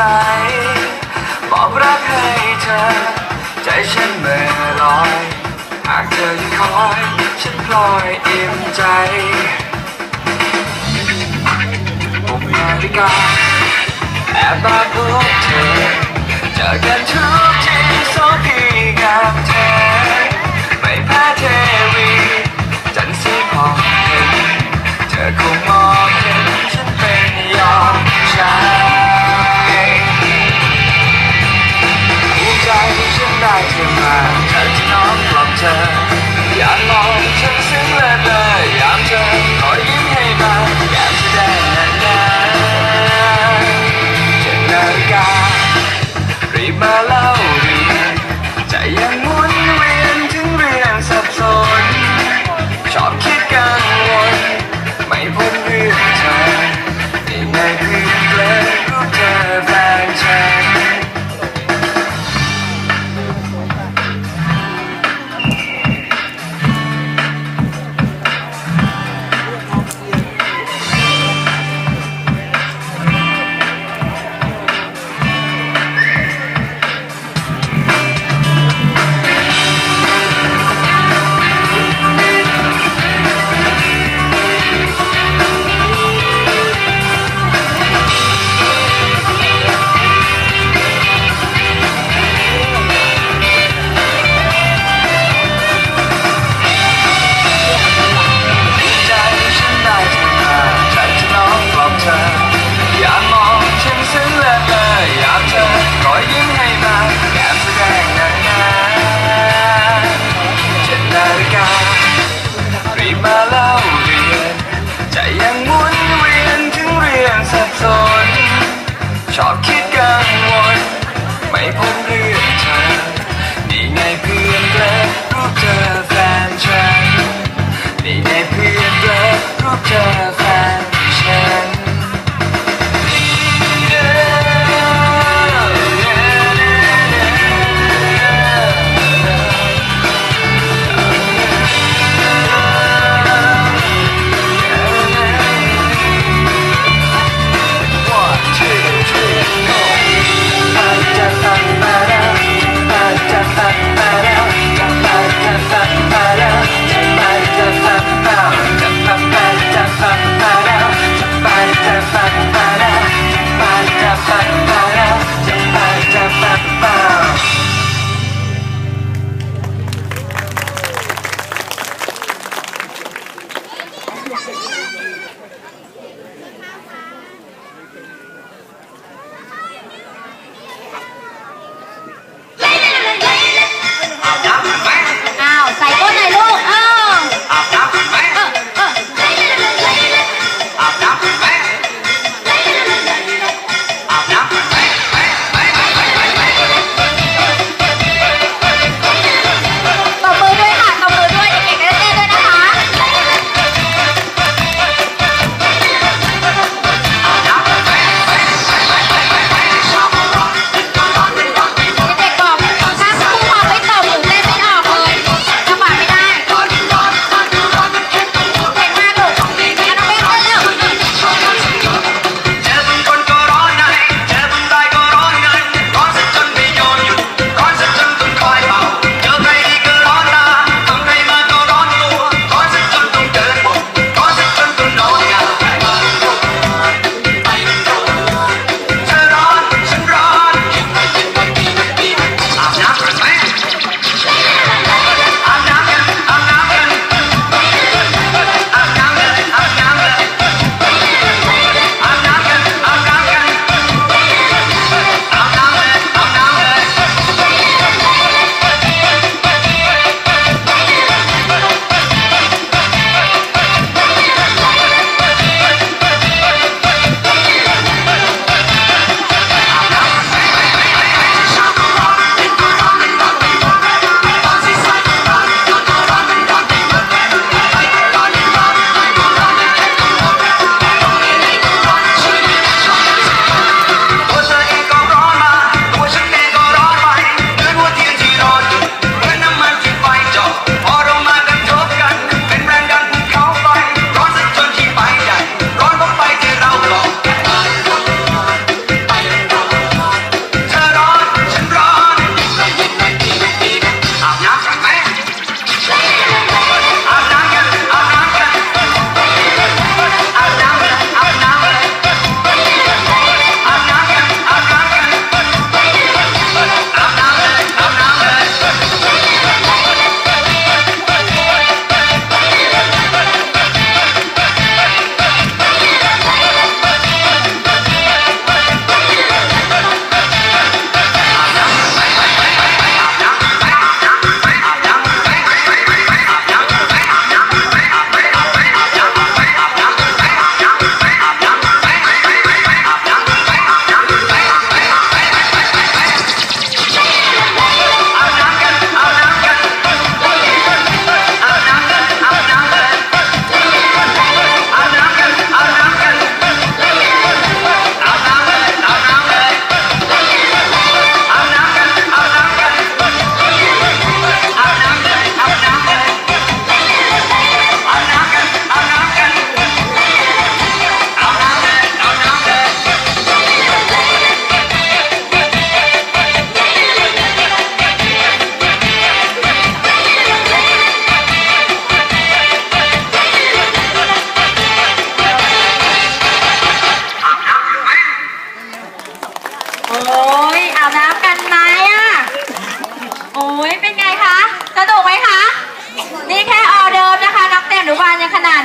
ใส บอกรักให้เธอ ใจฉันเมื่อลอย หากเธอยังคอย ฉันพลอยอิ่มใจผมนาฬิกาแอบมาพบเธอเจอกันทุกทีสองพี่งามเธอไม่แพ้เทวี จันทร์สีพองเธอคง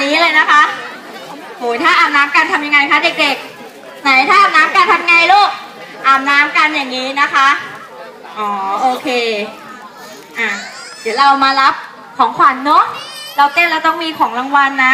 นี้เลยนะคะโหถ้าอาบน้ำกันทำยังไงคะเด็กๆ ไหนถ้าอาบน้ำกันทำไงลูก อาบน้ำกันอย่างนี้นะคะ อ๋อโอเค อะ เดี๋ยวเรามารับของขวัญเนาะ เราเต้นแล้วต้องมีของรางวัลนะ